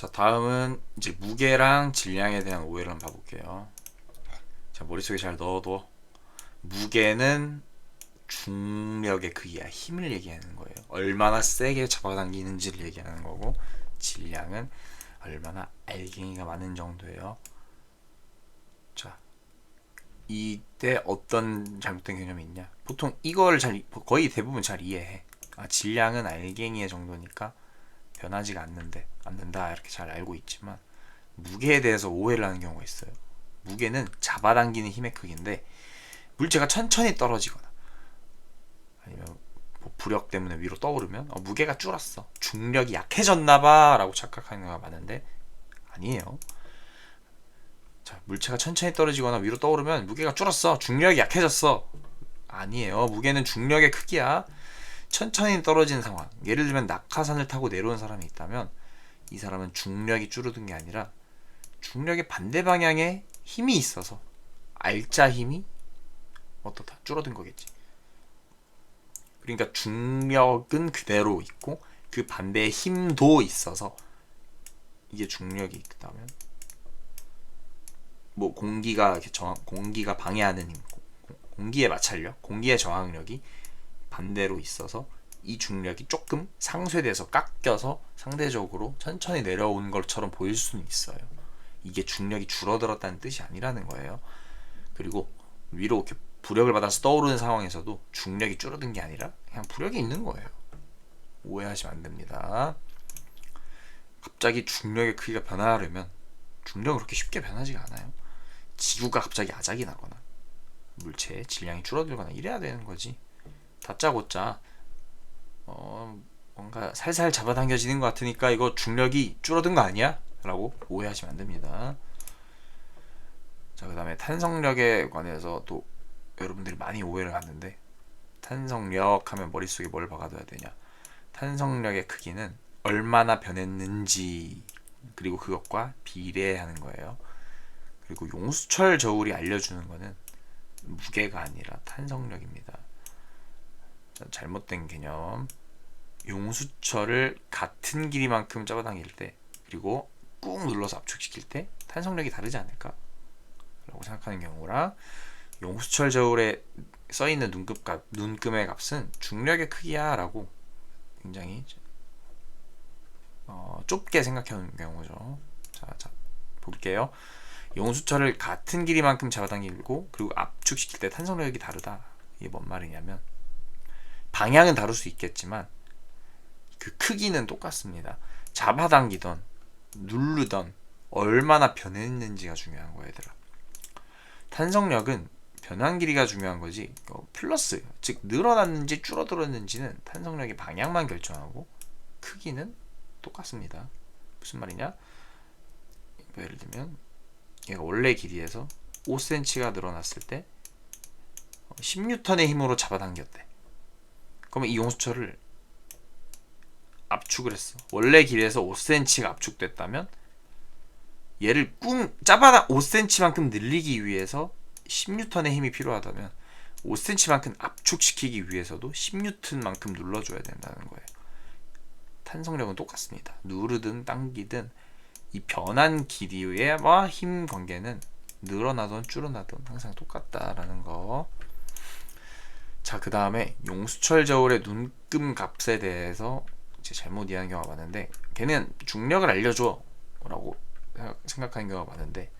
자 다음은 이제 무게랑 질량에 대한 오해를 한번 봐볼게요. 자 머릿속에 잘 넣어둬. 무게는 중력의 크기야 힘을 얘기하는 거예요. 얼마나 세게 잡아당기는지를 얘기하는 거고 질량은 얼마나 알갱이가 많은 정도예요. 자 이때 어떤 잘못된 개념이 있냐? 보통 이걸 잘 거의 대부분 잘 이해해. 아 질량은 알갱이의 정도니까 변하지가 않는데 않는다 이렇게 잘 알고 있지만 무게에 대해서 오해를 하는 경우가 있어요. 무게는 잡아당기는 힘의 크기인데 물체가 천천히 떨어지거나 아니면 뭐 부력 때문에 위로 떠오르면 어, 무게가 줄었어. 중력이 약해졌나봐라고 착각하는 경우가 많은데 아니에요. 자, 물체가 천천히 떨어지거나 위로 떠오르면 무게가 줄었어. 중력이 약해졌어. 아니에요. 무게는 중력의 크기야. 천천히 떨어지는 상황. 예를 들면 낙하산을 타고 내려온 사람이 있다면 이 사람은 중력이 줄어든 게 아니라 중력의 반대 방향에 힘이 있어서 알짜 힘이 어떻다 줄어든 거겠지. 그러니까 중력은 그대로 있고 그 반대의 힘도 있어서 이게 중력이 있다면 뭐 공기가 저항 공기가 방해하는 힘 공- 공기의 마찰력 공기의 저항력이 반대로 있어서 이 중력이 조금 상쇄돼서 깎여서 상대적으로 천천히 내려온 것처럼 보일 수는 있어요. 이게 중력이 줄어들었다는 뜻이 아니라는 거예요. 그리고 위로 이렇게 부력을 받아서 떠오르는 상황에서도 중력이 줄어든 게 아니라 그냥 부력이 있는 거예요. 오해하시면 안 됩니다. 갑자기 중력의 크기가 변화하려면 중력은 그렇게 쉽게 변하지가 않아요. 지구가 갑자기 아작이 나거나 물체의 질량이 줄어들거나 이래야 되는 거지. 다짜고짜 어, 뭔가 살살 잡아당겨지는 것 같으니까 이거 중력이 줄어든 거 아니야? 라고 오해하시면 안 됩니다. 자, 그 다음에 탄성력에 관해서 또 여러분들이 많이 오해를 하는데 탄성력 하면 머릿속에 뭘 박아둬야 되냐? 탄성력의 크기는 얼마나 변했는지 그리고 그것과 비례하는 거예요. 그리고 용수철 저울이 알려주는 거는 무게가 아니라 탄성력입니다. 자, 잘못된 개념. 용수철을 같은 길이만큼 잡아당길 때 그리고 꾹 눌러서 압축시킬 때 탄성력이 다르지 않을까? 라고 생각하는 경우랑 용수철 저울에 써 있는 눈금 값, 눈금의 값은 중력의 크기야 라고 굉장히 어, 좁게 생각하는 경우죠. 자, 자, 볼게요. 용수철을 같은 길이만큼 잡아당기고 그리고 압축시킬 때 탄성력이 다르다. 이게 뭔 말이냐면 방향은 다를 수 있겠지만 그 크기는 똑같습니다. 잡아당기던 누르던 얼마나 변했는지가 중요한 거야, 얘들아. 탄성력은 변환 길이가 중요한 거지. 어, 플러스 즉 늘어났는지 줄어들었는지는 탄성력의 방향만 결정하고 크기는 똑같습니다. 무슨 말이냐? 뭐 예를 들면 얘가 원래 길이에서 5cm가 늘어났을 때 10N의 힘으로 잡아당겼대. 그러면 이 용수철을 압축을 했어. 원래 길이에서 5cm가 압축됐다면 얘를 꿍 짜바다 5cm만큼 늘리기 위해서 10N의 힘이 필요하다면 5cm만큼 압축시키기 위해서도 10N만큼 눌러줘야 된다는 거예요. 탄성력은 똑같습니다. 누르든 당기든 이 변한 길이와 힘 관계는 늘어나든 줄어나든 항상 똑같다라는 거. 자, 그 다음에 용수철 저울의 눈금 값에 대해서 이제 잘못 이해하는 경우가 많은데, 걔는 중력을 알려줘 라고 생각하는 경우가 많은데,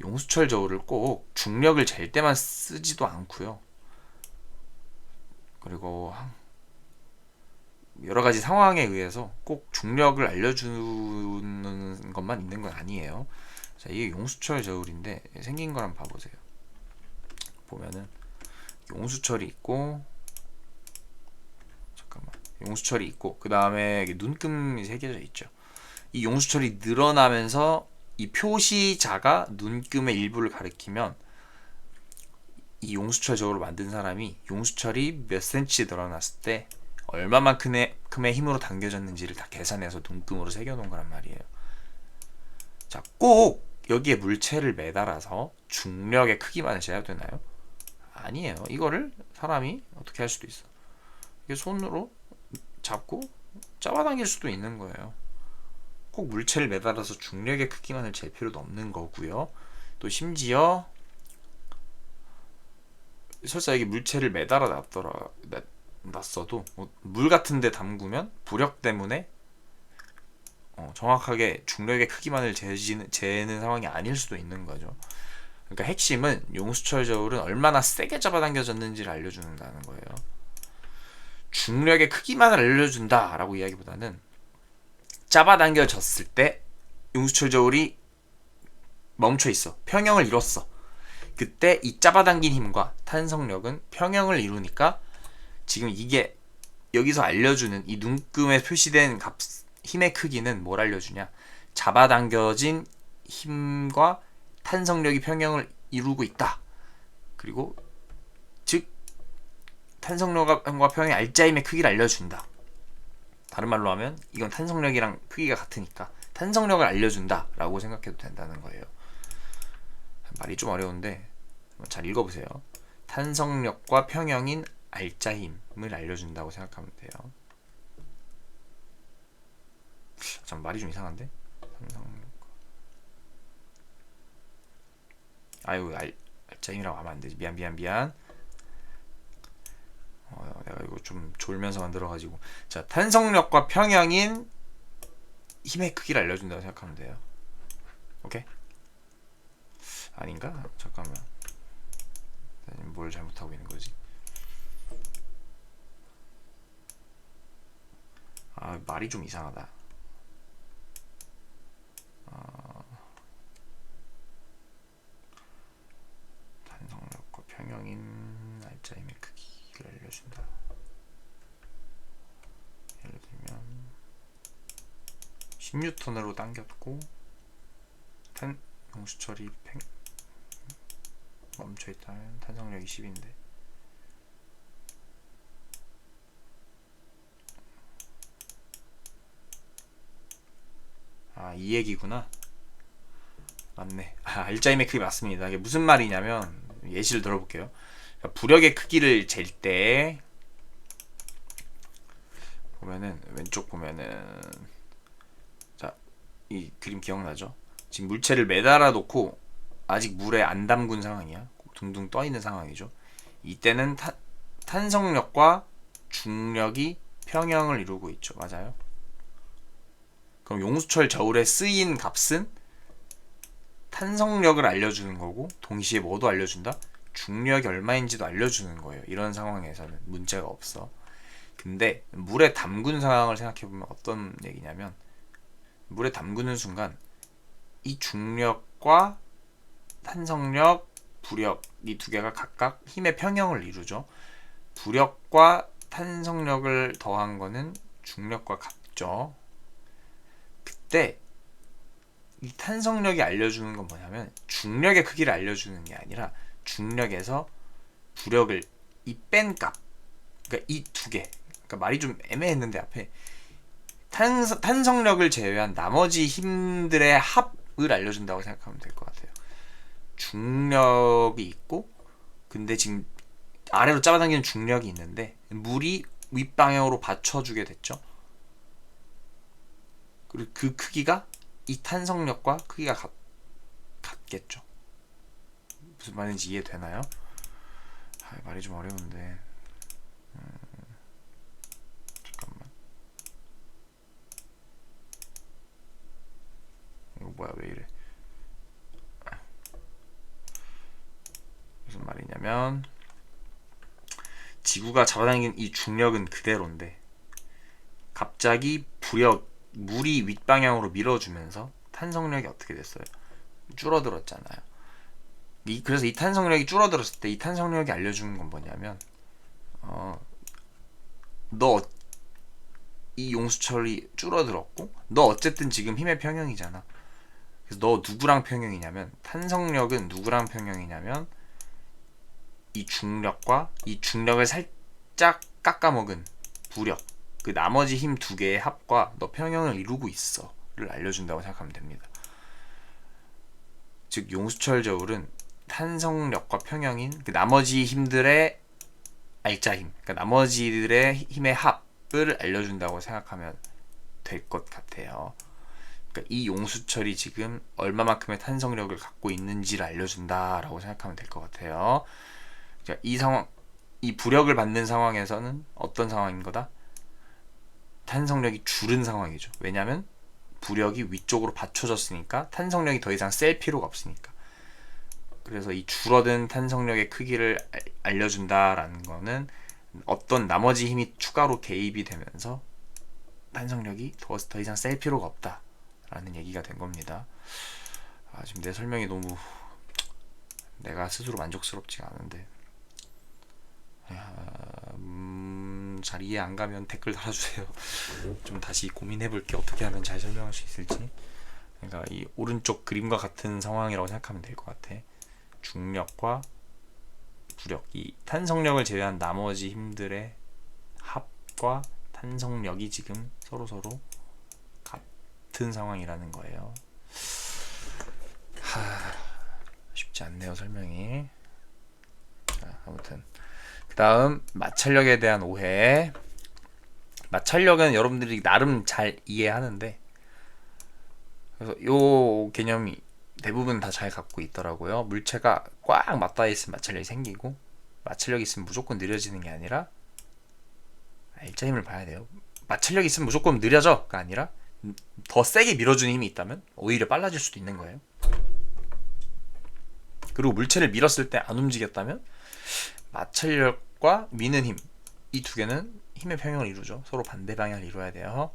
용수철 저울을 꼭 중력을 잴 때만 쓰지도 않고요. 그리고 여러 가지 상황에 의해서 꼭 중력을 알려주는 것만 있는 건 아니에요. 자, 이게 용수철 저울인데 생긴 걸 한번 봐보세요. 보면은 용수철이 있고 잠깐만 용수철이 있고 그 다음에 눈금이 새겨져 있죠. 이 용수철이 늘어나면서 이 표시자가 눈금의 일부를 가리키면 이 용수철 저울을 만든 사람이 용수철이 몇 센치 늘어났을 때 얼마만큼의 큼의 힘으로 당겨졌는지를 다 계산해서 눈금으로 새겨놓은 거란 말이에요. 자, 꼭 여기에 물체를 매달아서 중력의 크기만 재야 되나요? 아니에요. 이거를 사람이 어떻게 할 수도 있어. 이게 손으로 잡고 잡아당길 수도 있는 거예요. 꼭 물체를 매달아서 중력의 크기만을 잴 필요도 없는 거고요. 또 심지어 설사 이게 물체를 매달아 놨더라 놨- 놨어도 뭐 물 같은데 담그면 부력 때문에 어, 정확하게 중력의 크기만을 재지는, 재는 상황이 아닐 수도 있는 거죠. 그러니까 핵심은 용수철 저울은 얼마나 세게 잡아당겨졌는지를 알려준다는 거예요. 중력의 크기만을 알려준다라고 이야기보다는 잡아당겨졌을 때 용수철 저울이 멈춰 있어. 평형을 이뤘어. 그때 이 잡아당긴 힘과 탄성력은 평형을 이루니까 지금 이게 여기서 알려주는 이 눈금에 표시된 값 힘의 크기는 뭘 알려주냐? 잡아당겨진 힘과 탄성력이 평형을 이루고 있다. 그리고 즉 탄성력과 평형의 알짜임의 크기를 알려준다. 다른 말로 하면 이건 탄성력이랑 크기가 같으니까 탄성력을 알려준다라고 생각해도 된다는 거예요. 말이 좀 어려운데 잘 읽어보세요. 탄성력과 평형인 알짜힘을 알려준다고 생각하면 돼요. 참 말이 좀 이상한데? 탄성력. 아유 알, 알짜힘이라고 하면 안 되지. 미안 미안 미안. 어, 내가 이거 좀 졸면서 만들어가지고 자 탄성력과 평형인 힘의 크기를 알려준다고 생각하면 돼요. 오케이? 아닌가? 잠깐만. 뭘 잘못하고 있는 거지? 아 말이 좀 이상하다. 어, 탄성력과 평형인 알짜힘의 크기를 알려준다. 예를 들면 10뉴턴으로 당겼고 탄 용수철이 팽 멈춰 있다면 탄성력이 10인데. 아 이 얘기구나. 맞네. 아 알짜임의 크기 맞습니다. 이게 무슨 말이냐면 예시를 들어볼게요. 그러니까 부력의 크기를 잴 때 보면은 왼쪽 보면은 자 이 그림 기억나죠 지금 물체를 매달아 놓고 아직 물에 안 담근 상황이야. 둥둥 떠 있는 상황이죠. 이때는 타, 탄성력과 중력이 평형을 이루고 있죠. 맞아요. 그럼 용수철 저울에 쓰인 값은 탄성력을 알려주는 거고 동시에 뭐도 알려준다? 중력이 얼마인지도 알려주는 거예요. 이런 상황에서는 문제가 없어. 근데 물에 담근 상황을 생각해보면 어떤 얘기냐면 물에 담그는 순간 이 중력과 탄성력, 부력 이 두 개가 각각 힘의 평형을 이루죠. 부력과 탄성력을 더한 거는 중력과 같죠. 그때 이 탄성력이 알려주는 건 뭐냐면 중력의 크기를 알려주는 게 아니라 중력에서 부력을 이 뺀 값. 그러니까 이 두 개. 그러니까 말이 좀 애매했는데 앞에 탄, 탄성력을 제외한 나머지 힘들의 합을 알려준다고 생각하면 될 것 같아요. 중력이 있고 근데 지금 아래로 잡아당기는 중력이 있는데 물이 윗방향으로 받쳐주게 됐죠. 그리고 그 크기가 이 탄성력과 크기가 같, 같겠죠. 무슨 말인지 이해되나요? 아, 말이 좀 어려운데. 음, 잠깐만. 이거 뭐야 왜 이래? 무슨 말이냐면 지구가 잡아당긴 이 중력은 그대로인데 갑자기 부력 물이 윗방향으로 밀어주면서 탄성력이 어떻게 됐어요? 줄어들었잖아요. 이, 그래서 이 탄성력이 줄어들었을 때 이 탄성력이 알려주는 건 뭐냐면 어, 너 이 용수철이 줄어들었고 너 어쨌든 지금 힘의 평형이잖아. 그래서 너 누구랑 평형이냐면 탄성력은 누구랑 평형이냐면 이 중력과 이 중력을 살짝 깎아먹은 부력 그 나머지 힘 두 개의 합과 너 평형을 이루고 있어를 알려준다고 생각하면 됩니다. 즉 용수철 저울은 탄성력과 평형인 그 나머지 힘들의 알짜 힘, 그러니까 나머지들의 힘의 합을 알려준다고 생각하면 될 것 같아요. 그러니까 이 용수철이 지금 얼마만큼의 탄성력을 갖고 있는지를 알려준다라고 생각하면 될 것 같아요. 자, 이 상황, 이 부력을 받는 상황에서는 어떤 상황인 거다? 탄성력이 줄은 상황이죠. 왜냐하면 부력이 위쪽으로 받쳐졌으니까 탄성력이 더 이상 셀 필요가 없으니까. 그래서 이 줄어든 탄성력의 크기를 알- 알려준다라는 거는 어떤 나머지 힘이 추가로 개입이 되면서 탄성력이 더, 더 이상 셀 필요가 없다 라는 얘기가 된 겁니다. 아, 지금 내 설명이 너무 내가 스스로 만족스럽지가 않은데 야, 음, 잘 이해 안 가면 댓글 달아주세요. 좀 다시 고민해 볼게 어떻게 하면 잘 설명할 수 있을지. 그러니까 이 오른쪽 그림과 같은 상황이라고 생각하면 될 것 같아. 중력과 부력, 이 탄성력을 제외한 나머지 힘들의 합과 탄성력이 지금 서로 서로 같은 상황이라는 거예요. 하, 쉽지 않네요 설명이. 자, 아무튼 그 다음 마찰력에 대한 오해. 마찰력은 여러분들이 나름 잘 이해하는데 그래서 요 개념이 대부분 다 잘 갖고 있더라고요. 물체가 꽉 맞닿아 있으면 마찰력이 생기고 마찰력이 있으면 무조건 느려지는 게 아니라 일자 힘을 봐야 돼요. 마찰력이 있으면 무조건 느려져가 아니라 더 세게 밀어주는 힘이 있다면 오히려 빨라질 수도 있는 거예요. 그리고 물체를 밀었을 때 안 움직였다면 마찰력과 미는 힘 이 두 개는 힘의 평형을 이루죠. 서로 반대 방향을 이루어야 돼요.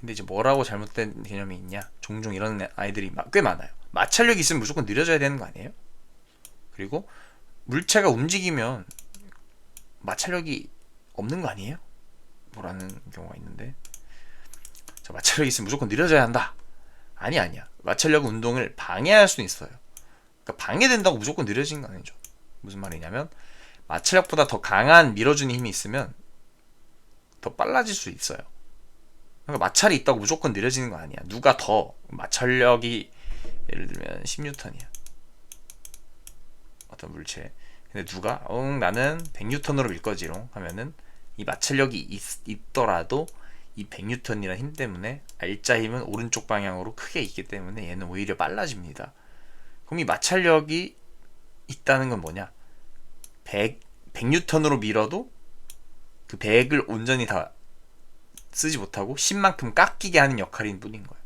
근데 이제 뭐라고 잘못된 개념이 있냐? 종종 이런 아이들이 마- 꽤 많아요. 마찰력이 있으면 무조건 느려져야 되는 거 아니에요? 그리고 물체가 움직이면 마찰력이 없는 거 아니에요? 뭐라는 경우가 있는데 자, 마찰력이 있으면 무조건 느려져야 한다. 아니 아니야. 마찰력 운동을 방해할 수는 있어요. 그러니까 방해된다고 무조건 느려지는 거 아니죠. 무슨 말이냐면 마찰력보다 더 강한 밀어주는 힘이 있으면 더 빨라질 수 있어요. 그러니까 마찰이 있다고 무조건 느려지는 거 아니야. 누가 더 마찰력이 예를 들면 10뉴턴이야. 어떤 물체. 근데 누가 응 나는 100뉴턴으로 밀 거지롱 하면은 이 마찰력이 있, 더라도 이 100뉴턴이라는 힘 때문에 알짜 힘은 오른쪽 방향으로 크게 있기 때문에 얘는 오히려 빨라집니다. 그럼 이 마찰력이 있다는 건 뭐냐? 100, 100뉴턴으로 밀어도 그 100을 온전히 다 쓰지 못하고 10만큼 깎이게 하는 역할인 뿐인 거예요.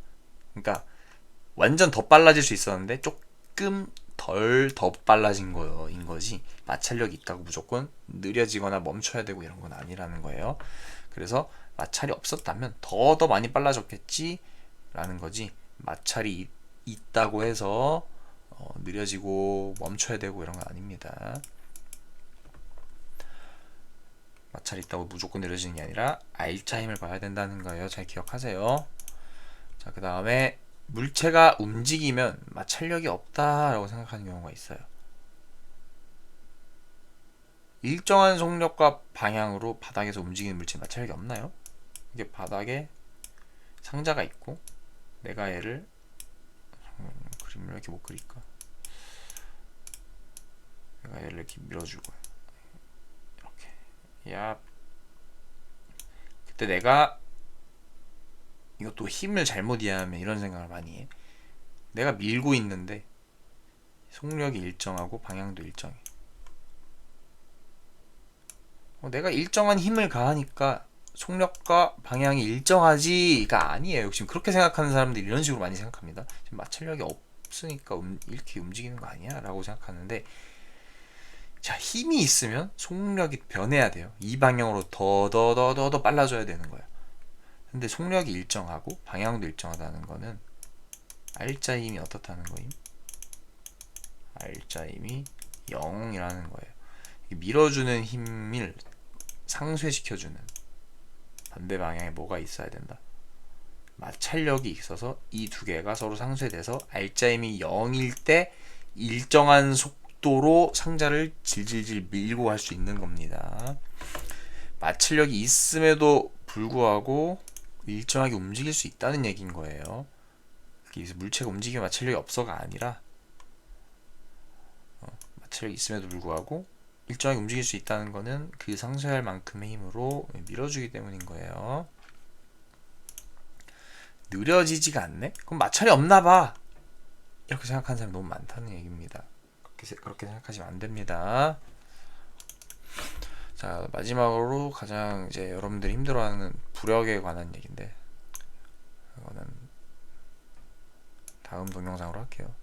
그러니까 완전 더 빨라질 수 있었는데 조금 덜 더 빨라진 거인 거지 마찰력이 있다고 무조건 느려지거나 멈춰야 되고 이런 건 아니라는 거예요. 그래서 마찰이 없었다면 더 더 많이 빨라졌겠지 라는 거지 마찰이 있, 있다고 해서 어, 느려지고 멈춰야 되고 이런 건 아닙니다. 마찰이 있다고 무조건 느려지는 게 아니라 알짜 힘을 봐야 된다는 거예요. 잘 기억하세요. 자, 그 다음에 물체가 움직이면 마찰력이 없다라고 생각하는 경우가 있어요. 일정한 속력과 방향으로 바닥에서 움직이는 물체 마찰력이 없나요? 이게 바닥에 상자가 있고 내가 얘를 음, 그림을 왜 이렇게 못 그릴까? 내가 얘를 이렇게 밀어주고 이렇게 야 그때 내가 이것도 힘을 잘못 이해하면 이런 생각을 많이 해. 내가 밀고 있는데 속력이 일정하고 방향도 일정해. 어, 내가 일정한 힘을 가하니까 속력과 방향이 일정하지가 아니에요. 지금 그렇게 생각하는 사람들이 이런 식으로 많이 생각합니다. 지금 마찰력이 없으니까 음, 이렇게 움직이는 거 아니야? 라고 생각하는데 자 힘이 있으면 속력이 변해야 돼요. 이 방향으로 더 더 더 더 더 빨라져야 되는 거야. 근데 속력이 일정하고 방향도 일정하다는 거는 힘이 어떻다는 거임? 힘이 0이라는 거예요. 밀어주는 힘을 상쇄시켜주는 반대 방향에 뭐가 있어야 된다. 마찰력이 있어서 이 두 개가 서로 상쇄돼서 힘이 0일 때 일정한 속도로 상자를 질질질 밀고 갈 수 있는 겁니다. 마찰력이 있음에도 불구하고 일정하게 움직일 수 있다는 얘기인 거예요. 그래서 물체가 움직이면 마찰력이 없어가 아니라 어, 마찰력이 있음에도 불구하고 일정하게 움직일 수 있다는 거는 그 상쇄할 만큼의 힘으로 밀어주기 때문인 거예요. 느려지지가 않네? 그럼 마찰이 없나 봐! 이렇게 생각하는 사람이 너무 많다는 얘기입니다. 그렇게, 그렇게 생각하시면 안 됩니다. 자, 마지막으로 가장 이제 여러분들이 힘들어하는 부력에 관한 얘긴데 그거는 다음 동영상으로 할게요.